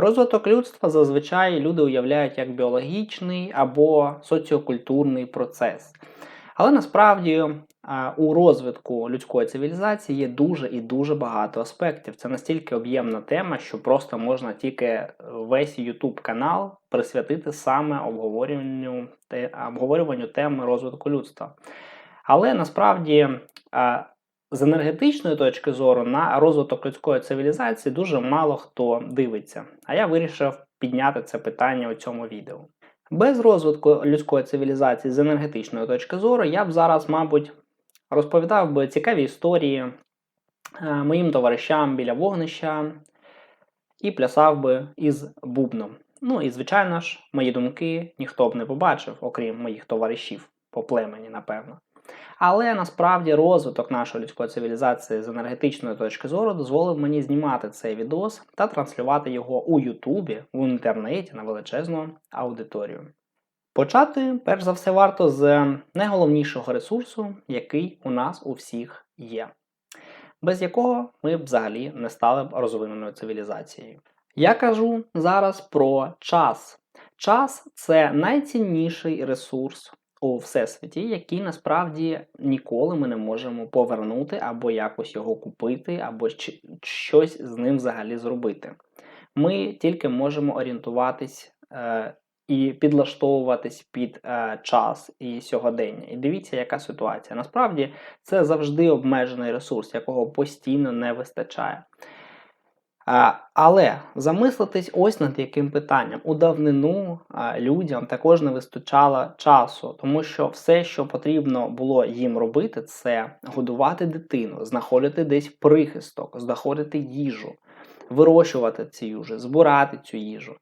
Розвиток людства зазвичай люди уявляють як біологічний або соціокультурний процес. Але насправді у розвитку людської цивілізації є дуже і дуже багато аспектів. Це настільки об'ємна тема, що просто можна тільки е, весь YouTube канал присвятити саме обговорюванню, обговорюванню теми розвитку людства. Але насправді а, з енергетичної точки зору на розвиток людської цивілізації дуже мало хто дивиться. А я вирішив підняти це питання у цьому відео. Без розвитку людської цивілізації з енергетичної точки зору я б зараз, мабуть, розповідав би цікаві історії е, моїм товаришам біля вогнища і плясав би із бубном. Ну і звичайно ж, мої думки ніхто б не побачив, окрім моїх товаришів по племені, напевно. Але насправді розвиток нашої людської цивілізації з енергетичної точки зору дозволив мені знімати цей відос та транслювати його у Ютубі, в інтернеті на величезну аудиторію. Почати, перш за все, варто з найголовнішого ресурсу, який у нас у всіх є, без якого ми взагалі не стали б розвиненою цивілізацією. Я кажу зараз про час. Час це найцінніший ресурс у всесвіті, який насправді ніколи ми не можемо повернути або якось його купити, або щось з ним взагалі зробити. Ми тільки можемо орієнтуватись е, і підлаштовуватись під е, час і сьогодення. І дивіться, яка ситуація. Насправді це завжди обмежений ресурс, якого постійно не вистачає. А, Але замислитись ось над яким питанням. У давнину людям також не вистачало часу, тому що все, що потрібно було їм робити, це годувати дитину, знаходити десь прихисток, знаходити їжу, вирощувати цю їжу, збирати цю їжу,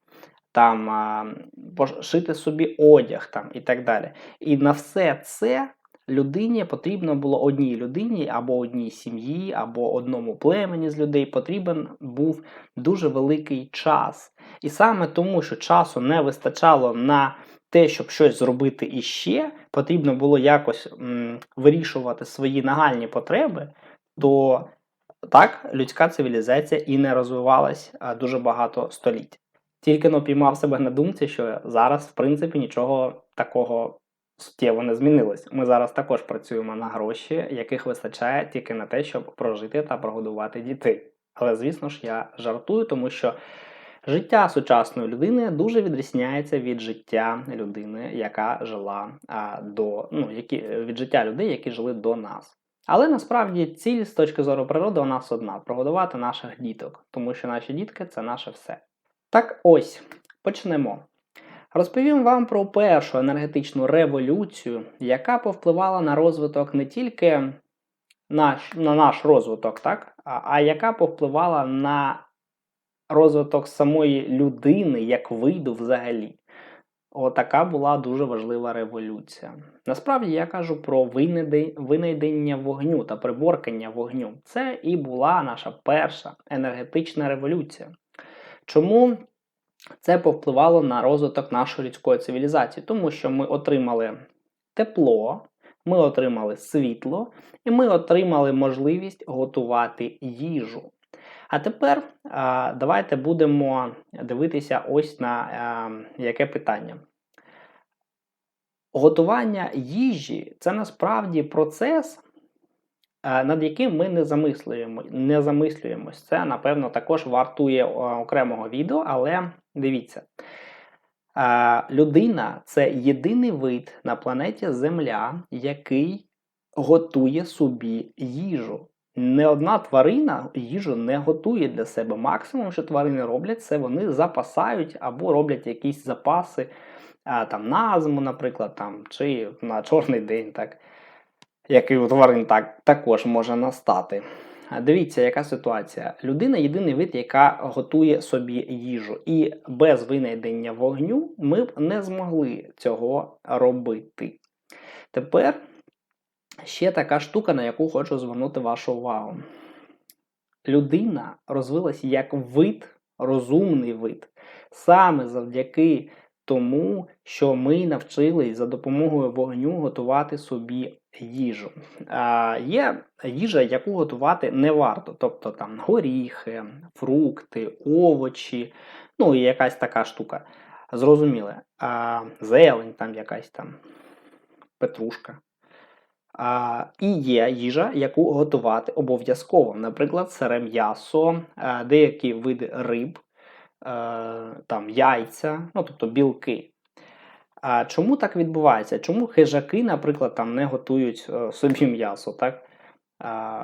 там а, шити собі одяг там, і так далі. І на все це людині потрібно було одній людині або одній сім'ї, або одному племені з людей потрібен був дуже великий час. І саме тому, що часу не вистачало на те, щоб щось зробити іще, потрібно було якось м, вирішувати свої нагальні потреби, то так людська цивілізація і не розвивалась а, дуже багато століть. Тільки но піймав себе на думці, що зараз, в принципі, нічого такого суттєво не змінилось. Ми зараз також працюємо на гроші, яких вистачає тільки на те, щоб прожити та прогодувати дітей. Але звісно ж, я жартую, тому що життя сучасної людини дуже відрізняється від життя людини, яка жила а, до ну, які, від життя людей, які жили до нас. Але насправді ціль з точки зору природи у нас одна прогодувати наших діток, тому що наші дітки це наше все. Так ось, почнемо. Розповім вам про першу енергетичну революцію, яка повпливала на розвиток не тільки наш, на наш розвиток, так, а, а яка повпливала на розвиток самої людини як виду взагалі. Отака була дуже важлива революція. Насправді я кажу про винайде- винайдення вогню та приборкання вогню. Це і була наша перша енергетична революція. Чому це повпливало на розвиток нашої людської цивілізації? Тому що ми отримали тепло, ми отримали світло, і ми отримали можливість готувати їжу. А тепер а, давайте будемо дивитися ось на а, яке питання. Готування їжі це насправді процес, е, над яким ми не замислюємо, не замислюємось. Це, напевно, також вартує е, окремого відео, але дивіться. Е, Людина це єдиний вид на планеті Земля, який готує собі їжу. Не одна тварина їжу не готує для себе. Максимум, що тварини роблять, це вони запасають або роблять якісь запаси там, на зиму, наприклад, там, чи на чорний день, так, який у тварин так, також може настати. Дивіться, яка ситуація. Людина єдиний вид, яка готує собі їжу. І без винайдення вогню ми б не змогли цього робити. Тепер ще така штука, на яку хочу звернути вашу увагу. Людина розвилась як вид, розумний вид, саме завдяки тому, що ми навчились за допомогою вогню готувати собі їжу. Є їжа, яку готувати не варто, тобто там горіхи, фрукти, овочі, Ну, і якась така штука. Зрозуміле. А, зелень, там якась там петрушка. А, і є їжа, яку готувати обов'язково. Наприклад, сире м'ясо, деякі види риб, там яйця, ну тобто білки. А чому так відбувається? Чому хижаки, наприклад, там не готують е, собі м'ясо, так?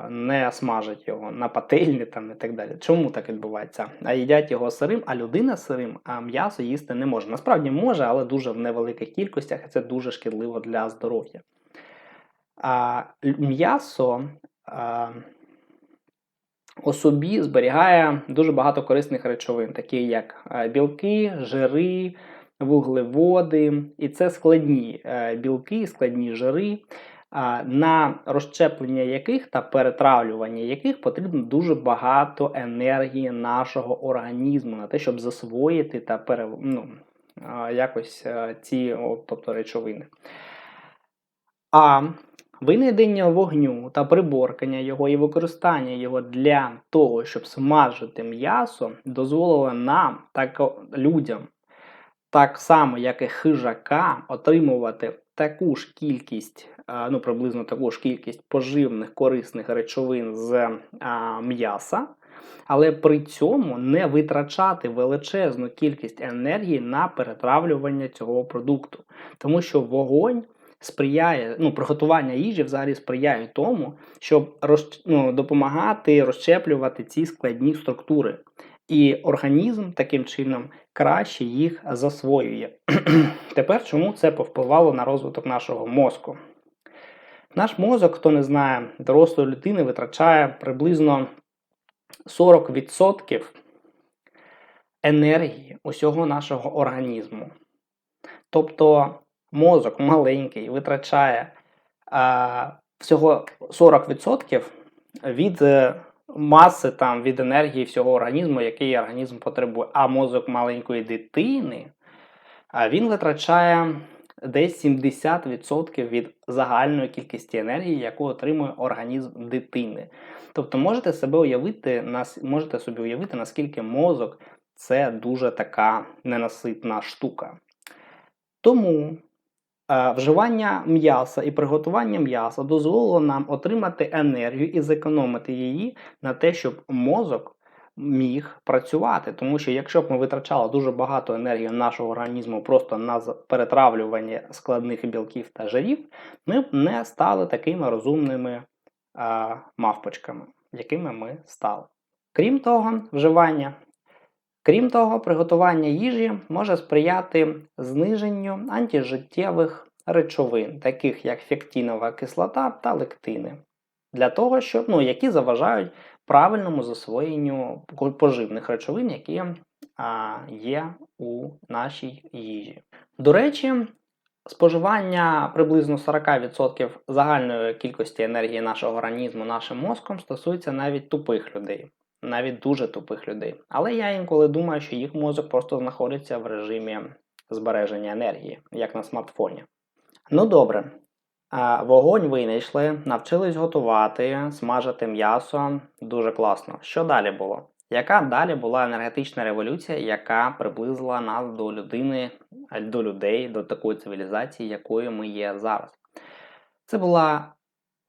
Не смажать його на пательні там і так далі. Чому так відбувається? А їдять його сирим, а людина сирим, а м'ясо їсти не може. Насправді може, але дуже в невеликих кількостях, і це дуже шкідливо для здоров'я. А м'ясо у собі зберігає дуже багато корисних речовин, такі як е, білки, жири, вуглеводи, і це складні е, білки, складні жири, на розщеплення яких та перетравлювання яких потрібно дуже багато енергії нашого організму на те, щоб засвоїти та пере, ну, якось е, ці тобто речовини. А винайдення вогню та приборкання його і використання його для того, щоб смажити м'ясо, дозволило нам, так людям, так само, як і хижака, отримувати таку ж кількість, ну приблизно таку ж кількість поживних корисних речовин з м'яса, але при цьому не витрачати величезну кількість енергії на перетравлювання цього продукту, тому що вогонь. Сприяє, ну, приготування їжі взагалі сприяє тому, щоб роз, ну, допомагати розщеплювати ці складні структури. І організм таким чином краще їх засвоює. Тепер чому це повпливало на розвиток нашого мозку? Наш мозок, хто не знає, дорослої людини витрачає приблизно 40% енергії усього нашого організму. Тобто мозок маленький витрачає а, всього 40% від е, маси там, від енергії всього організму, який організм потребує. А мозок маленької дитини він витрачає десь 70% від загальної кількості енергії, яку отримує організм дитини. Тобто можете себе уявити, можете собі уявити, наскільки мозок це дуже така ненаситна штука. Тому вживання м'яса і приготування м'яса дозволило нам отримати енергію і зекономити її на те, щоб мозок міг працювати. Тому що якщо б ми витрачали дуже багато енергії нашого організму просто на перетравлювання складних білків та жирів, ми б не стали такими розумними мавпочками, якими ми стали. Крім того, вживання. Крім того, приготування їжі може сприяти зниженню антижиттєвих речовин, таких як фектінова кислота та лектини, для того, щоб, ну, які заважають правильному засвоєнню поживних речовин, які а, є у нашій їжі. До речі, споживання приблизно 40% загальної кількості енергії нашого організму нашим мозком стосується навіть тупих людей, навіть дуже тупих людей. Але я інколи думаю, що їх мозок просто знаходиться в режимі збереження енергії, як на смартфоні. Ну добре. Вогонь винайшли, навчились готувати, смажити м'ясо. Дуже класно. Що далі було? Яка далі була енергетична революція, яка приблизила нас до людини, до людей, до такої цивілізації, якою ми є зараз? Це була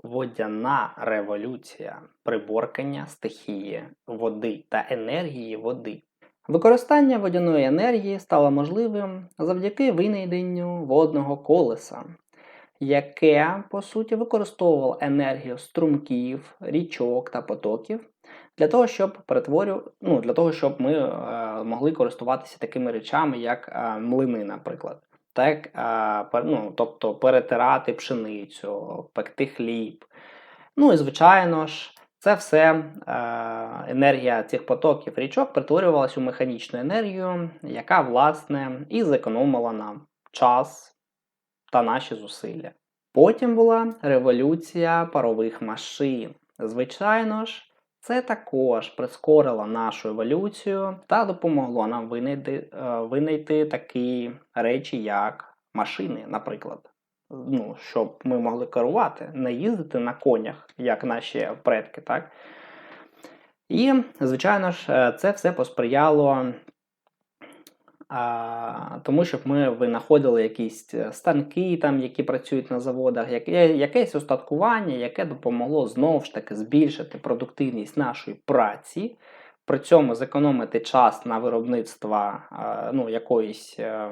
водяна революція, приборкання стихії води та енергії води. Використання водяної енергії стало можливим завдяки винайденню водного колеса, яке, по суті, використовувало енергію струмків, річок та потоків для того, щоб перетворю, ну, для того, щоб ми е, могли користуватися такими речами, як е, млини, наприклад. Так, ну, тобто перетирати пшеницю, пекти хліб. Ну і звичайно ж, це все енергія цих потоків річок перетворювалася у механічну енергію, яка, власне, і зекономила нам час та наші зусилля. Потім була революція парових машин. Звичайно ж, це також прискорило нашу еволюцію та допомогло нам винайти, е, винайти такі речі, як машини, наприклад. Ну, щоб ми могли керувати, не їздити на конях, як наші предки, так? І, звичайно ж, е, це все посприяло а, тому щоб ми винаходили якісь е, станки, там, які працюють на заводах, яке, якесь устаткування, яке допомогло знову ж таки збільшити продуктивність нашої праці, при цьому зекономити час на виробництво а, ну, якоїсь. е,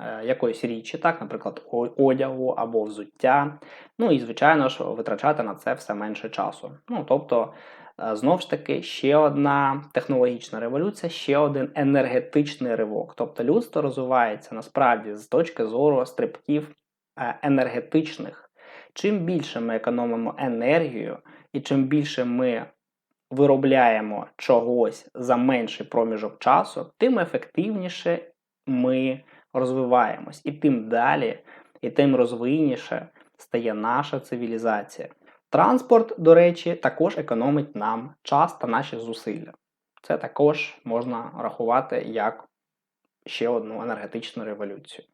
е, Якоїсь річі, так, наприклад, одягу або взуття. Ну і, звичайно ж, витрачати на це все менше часу. Ну, тобто, е, знов ж таки, ще одна технологічна революція, ще один енергетичний ривок. Тобто людство розвивається насправді з точки зору стрибків е, енергетичних. Чим більше ми економимо енергію, і чим більше ми виробляємо чогось за менший проміжок часу, тим ефективніше ми розвиваємось. І тим далі, і тим розвинніше стає наша цивілізація. Транспорт, до речі, також економить нам час та наші зусилля. Це також можна рахувати як ще одну енергетичну революцію.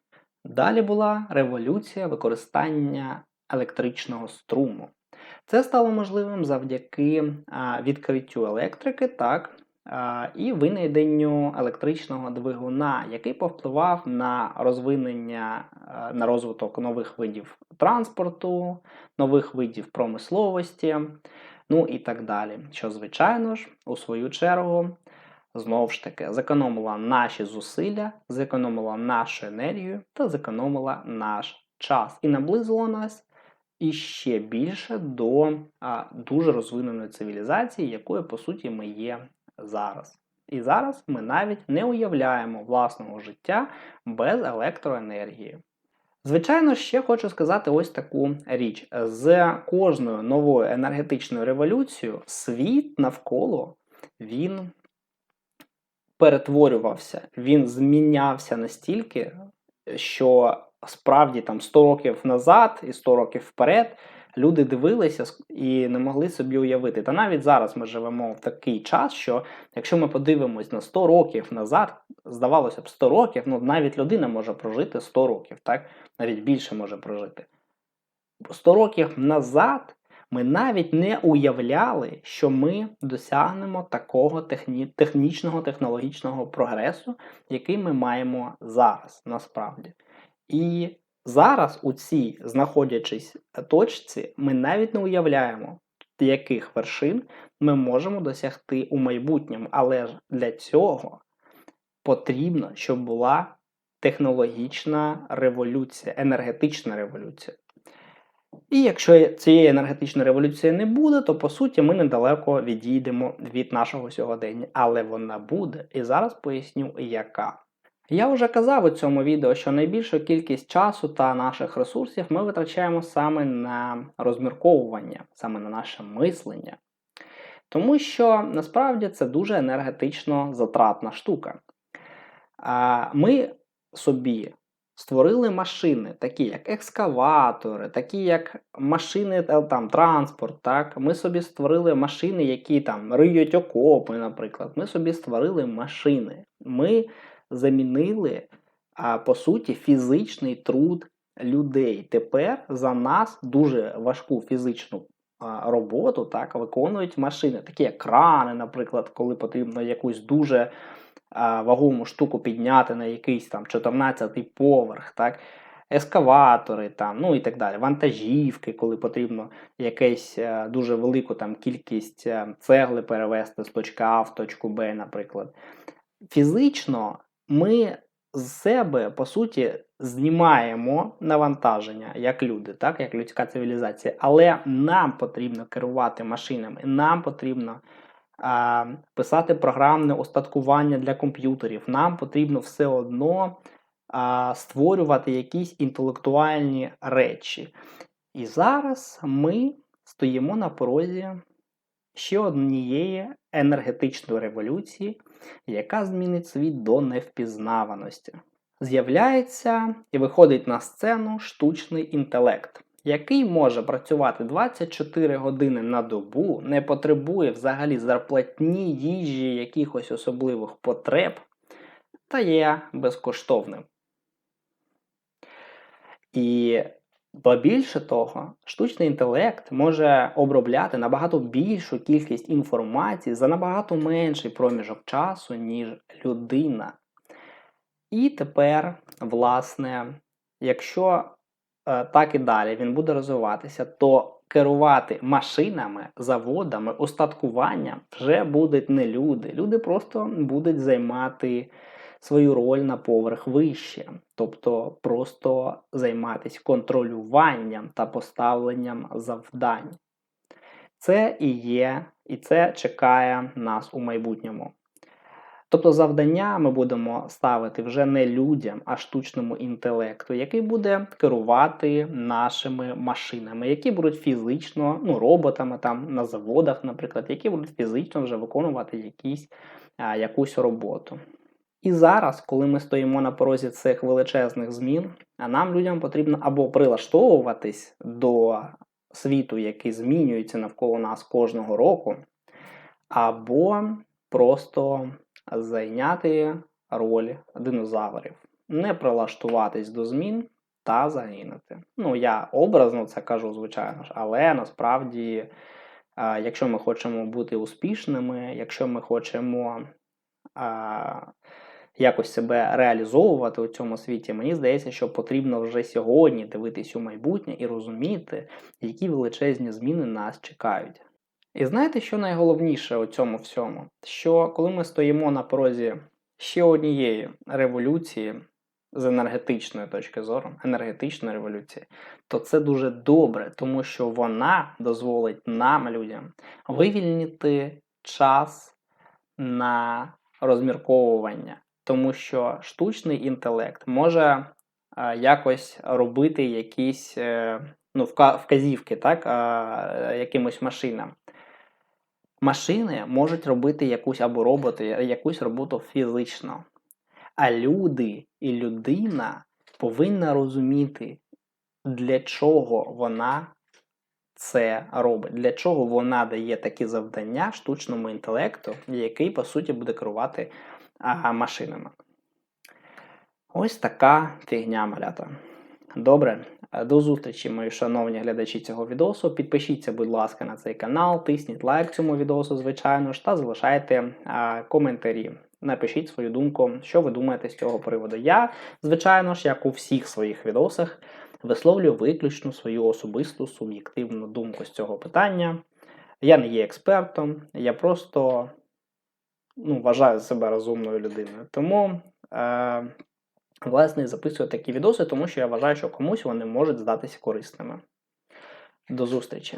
Далі була революція використання електричного струму. Це стало можливим завдяки відкриттю електрики, так, і винайденню електричного двигуна, який повпливав на розвинення, на розвиток нових видів транспорту, нових видів промисловості, ну і так далі. Що, звичайно ж, у свою чергу, знову ж таки, зекономила наші зусилля, зекономила нашу енергію та зекономила наш час і наблизила нас і ще більше до а, дуже розвиненої цивілізації, якою по суті ми є зараз. І зараз ми навіть не уявляємо власного життя без електроенергії. Звичайно, ще хочу сказати ось таку річ: з кожною новою енергетичною революцією світ навколо він перетворювався, він змінявся настільки, що справді там 100 років назад і 100 років вперед люди дивилися і не могли собі уявити. Та навіть зараз ми живемо в такий час, що якщо ми подивимось на 100 років назад, здавалося б, 100 років, ну навіть людина може прожити 100 років, так? навіть більше може прожити. 100 років назад ми навіть не уявляли, що ми досягнемо такого техні... технічного технологічного прогресу, який ми маємо зараз насправді. І зараз, у цій знаходячись точці, ми навіть не уявляємо, яких вершин ми можемо досягти у майбутньому. Але ж для цього потрібно, щоб була технологічна революція, енергетична революція. І якщо цієї енергетичної революції не буде, то по суті ми недалеко відійдемо від нашого сьогодення. Але вона буде. І зараз поясню, яка. Я вже казав у цьому відео, що найбільшу кількість часу та наших ресурсів ми витрачаємо саме на розмірковування, саме на наше мислення. Тому що насправді це дуже енергетично затратна штука. Ми собі створили машини, такі як екскаватори, такі як машини там, транспорт. Так? Ми собі створили машини, які там риють окопи, наприклад. Ми собі створили машини. Ми замінили, по суті, фізичний труд людей. Тепер за нас дуже важку фізичну роботу так, виконують машини, такі як крани, наприклад, коли потрібно якусь дуже вагому штуку підняти на якийсь там 14-й поверх. так, Ескаватори, там, ну і так далі, вантажівки, коли потрібно якесь е, дуже велику там кількість е, цегли перевести з точки А в точку Б, наприклад. Фізично ми з себе, по суті, знімаємо навантаження як люди, так, як людська цивілізація, але нам потрібно керувати машинами, нам потрібно а, писати програмне устаткування для комп'ютерів, нам потрібно все одно а, створювати якісь інтелектуальні речі. І зараз ми стоїмо на порозі ще однієї енергетичної революції, яка змінить світ до невпізнаваності. З'являється і виходить на сцену штучний інтелект, який може працювати 24 години на добу, не потребує взагалі зарплатні їжі якихось особливих потреб, та є безкоштовним. І Ба більше того, штучний інтелект може обробляти набагато більшу кількість інформації за набагато менший проміжок часу, ніж людина. І тепер, власне, якщо е, так і далі він буде розвиватися, то керувати машинами, заводами, устаткуванням вже будуть не люди. Люди просто будуть займати свою роль на поверх вище, тобто просто займатися контролюванням та поставленням завдань. Це і є, і це чекає нас у майбутньому. Тобто завдання ми будемо ставити вже не людям, а штучному інтелекту, який буде керувати нашими машинами, які будуть фізично, ну, роботами там на заводах, наприклад, які будуть фізично вже виконувати якісь, а, якусь роботу. І зараз, коли ми стоїмо на порозі цих величезних змін, а нам людям потрібно або прилаштовуватись до світу, який змінюється навколо нас кожного року, або просто зайняти роль динозаврів, не прилаштуватись до змін та загинути. Ну, я образно це кажу, звичайно ж, але насправді, якщо ми хочемо бути успішними, якщо ми хочемо якось себе реалізовувати у цьому світі, мені здається, що потрібно вже сьогодні дивитись у майбутнє і розуміти, які величезні зміни нас чекають. І знаєте, що найголовніше у цьому всьому? Що коли ми стоїмо на порозі ще однієї революції з енергетичної точки зору, енергетичної революції, то це дуже добре, тому що вона дозволить нам, людям, вивільнити час на розмірковування, тому що штучний інтелект може якось робити якісь е, ну, вказівки так, е, якимось машинам. Машини можуть робити якусь або роботи, якусь роботу фізично. А люди і людина повинна розуміти, для чого вона це робить, для чого вона дає такі завдання штучному інтелекту, який, по суті, буде керувати а, машинами. Ось така фігня малята. Добре, до зустрічі, мої шановні глядачі цього відосу. Підпишіться, будь ласка, на цей канал, тисніть лайк цьому відосу, звичайно ж, та залишайте а, коментарі. Напишіть свою думку, що ви думаєте з цього приводу. Я, звичайно ж, як у всіх своїх відосах, висловлюю виключно свою особисту суб'єктивну думку з цього питання. Я не є експертом, я просто ну, вважаю себе розумною людиною. Тому. Е, Власне, записую такі відоси, тому що я вважаю, що комусь вони можуть здатися корисними. До зустрічі!